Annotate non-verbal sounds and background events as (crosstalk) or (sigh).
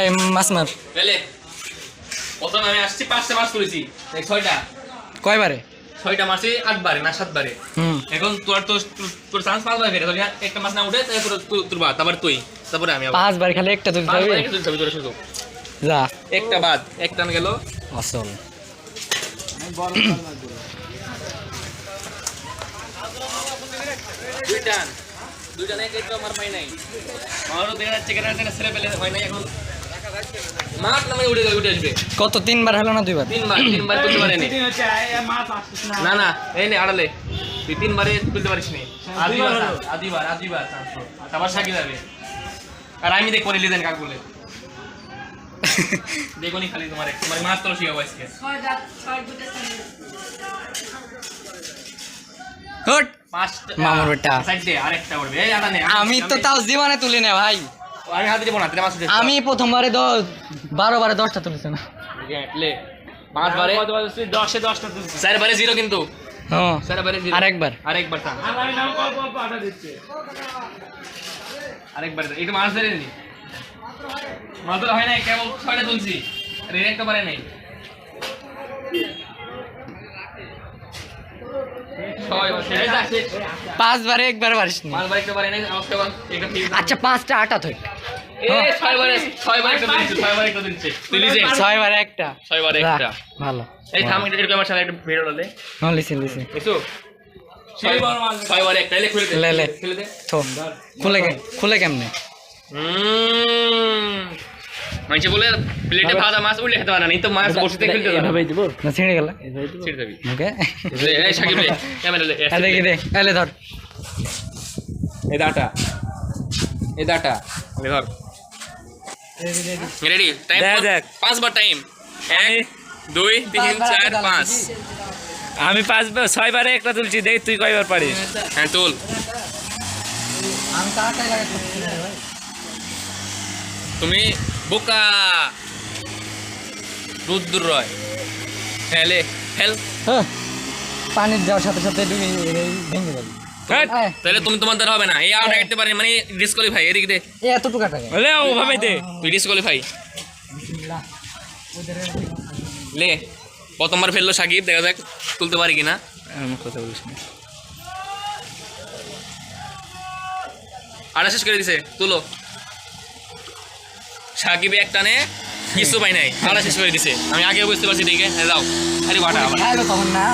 এই মাছ মার পেলে। প্রথমে আমি আসছি পাঁচটা মাছ তুলেছি। ছয়টা। কয়বারে? ছয়টা মাসে আটবারে না সাতবারে। এখন তোর তো তোর চান্স পাঁচবার ফেরে তাহলে একটা মাছ না উঠে তুই- তোর বাদ তারপরে তুই। তারপরে আমি পাঁচবার খালি একটা একটা তুলতে তোর শুধু যা। একটা বাদ একটা গেল। আসল দুইটা। দুইটা নেই একটু আমার পাই নাই। আমারও দেখা যাচ্ছে কেন ছেলে পেলে হয় নাই এখন। আসবে। কত তিনবার হলো না দুইবার? তিনবার তিনবার তুলতে পারেনি না। না এই নে আড়ালে। তুই তিনবারে তুলতে পারিস নি। আদিবার আদিবার আদিবার তারপর। সাকি যাবে আর আমি লিজেন কাক বলে। (laughs) দেখো নি খালি তোমার। তোমার আজকে। হট! পাঁচটা মামুর বেটা। সাইড দে আরেকটা করবে। এই আটা নে আমি তো তাও জীবনে তুলি না ভাই। আমি হাতে দিব না তেরে মাছ আমি প্রথমবারে দশ বারো বারে দশটা তুলেছি না। লে পাঁচ বারে দশে দশটা তুলছি। চার বারে জিরো কিন্তু। হ্যাঁ চার বারে জিরো। আরেকবার। আরেকবার থাম। আর আমি নাম অল্প অল্প আটা দিচ্ছে আরেকবার একটু মাছ ধরে নি। মাছ ধরা হয় নাই কেবল ছয়টা তুলছি। পারে নাই। পাঁচবারে একবার পারিস আচ্ছা পাঁচটা আটা থই একটা। একটা। ভালো। এই থাম এরকম আমার সাথে একটু ভিড় হলে হ্যাঁ লিসি লিসি এসো ছয় ছয় একটা। এলে খুলে লে, লে। খুলে খুলে কেমনে? মানুষে বলে প্লেটে ভাজা মাছ উঠলে খেতে পারে না তো মাছ বসিতে খেলতে পারে এভাবেই দিব? না ছিঁড়ে গেল। ছেড়ে দিবি ওকে। এই সাকিব রে ক্যামেরা লে এলে কি দে এলে ধর। এই দাটা। এই দাটা। ধর। রেডি টাইম দেখ। পাঁচবার টাইম এক দুই তিন চার পাঁচ। আমি পাঁচবার ছয়বারে একটা তুলছি দেখ তুই কয়বার পারিস। হ্যাঁ তুল। তুমি বোকা। রুদ্র রয়। হ্যাঁ লে হেল হ্যাঁ, পানির যাওয়ার সাথে সাথে ভেঙে যাবে। তাহলে তুমি তোমার দ্বারা হবে না। এই আউট কাটতে পারে মানে ডিসকোয়ালিফাই এদিকে দে এতটুকু টাকা বলে ওভাবে দে তুই ডিসকোয়ালিফাই লে প্রথমবার ফেলল সাকিব দেখা যাক তুলতে পারি কিনা। আমার কথা বলিস না। আড়া শেষ করে দিছে তুলো। সাকিবে এক টানে কিছু পাই নাই আড়া শেষ করে দিছে। আমি আগে বুঝতে পারছি দেখে যাও। আরে বাটা। আবার না।